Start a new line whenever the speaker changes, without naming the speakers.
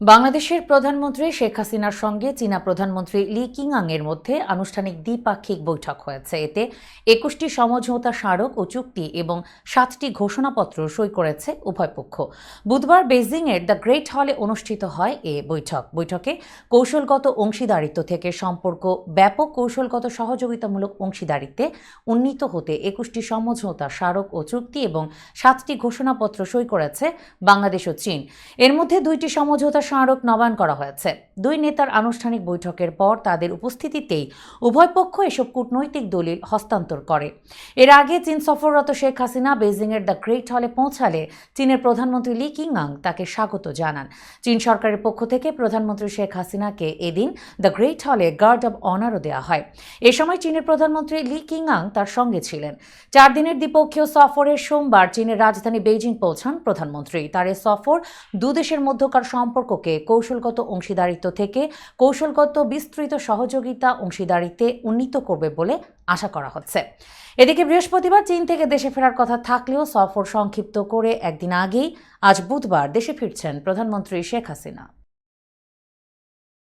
বাংলাদেশের প্রধানমন্ত্রী শেখ হাসিনার সঙ্গে চীনা প্রধানমন্ত্রী লি কিংআং এর মধ্যে আনুষ্ঠানিক দ্বিপাক্ষিক বৈঠক হয়েছে। এতে একুশটি সমঝোতা স্মারক ও চুক্তি এবং সাতটি ঘোষণাপত্র সই করেছে উভয় পক্ষ। বুধবার বেজিংয়ের দ্য গ্রেট হলে অনুষ্ঠিত হয় এ বৈঠক। বৈঠকে কৌশলগত অংশীদারিত্ব থেকে সম্পর্ক, ব্যাপক কৌশলগত সহযোগিতামূলক অংশীদারিত্বে উন্নীত হতে একুশটি সমঝোতা স্মারক ও চুক্তি এবং সাতটি ঘোষণাপত্র সই করেছে বাংলাদেশ ও চীন। এর মধ্যে দুইটি সমঝোতা স্মারক নবায়ন করা হয়েছে। দুই নেতার আনুষ্ঠানিক বৈঠকের পর তাদের উপস্থিতিতেই উভয় পক্ষ এসব কূটনৈতিক দলিল হস্তান্তর করে। এর আগে চীন সফররত শেখ হাসিনা বেজিংয়ের দ্য গ্রেট হলে পৌঁছালে চীনের প্রধানমন্ত্রী লি কিংআং তাকে স্বাগত জানান। চীন সরকারের পক্ষ থেকে প্রধানমন্ত্রী শেখ হাসিনাকে এদিন দ্য গ্রেট হলে গার্ড অব অনারও দেওয়া হয়। এ সময় চীনের প্রধানমন্ত্রী লি কিংআং তার সঙ্গে ছিলেন। চার দিনের দ্বিপক্ষীয় সফরের সোমবার চীনের রাজধানী বেইজিং পৌঁছান প্রধানমন্ত্রী। তার এই সফর দুদেশের মধ্যকার সম্পর্ককে কৌশলগত অংশীদারিত্ব থেকে কৌশলগত বিস্তৃত সহযোগিতা অংশীদারিত্বে উন্নীত করবে বলে আশা করা হচ্ছে। এদিকে বৃহস্পতিবার চীন থেকে দেশে ফেরার কথা থাকলেও সফর সংক্ষিপ্ত করে একদিন আগেই আজ বুধবার দেশে ফিরছেন প্রধানমন্ত্রী শেখ হাসিনা।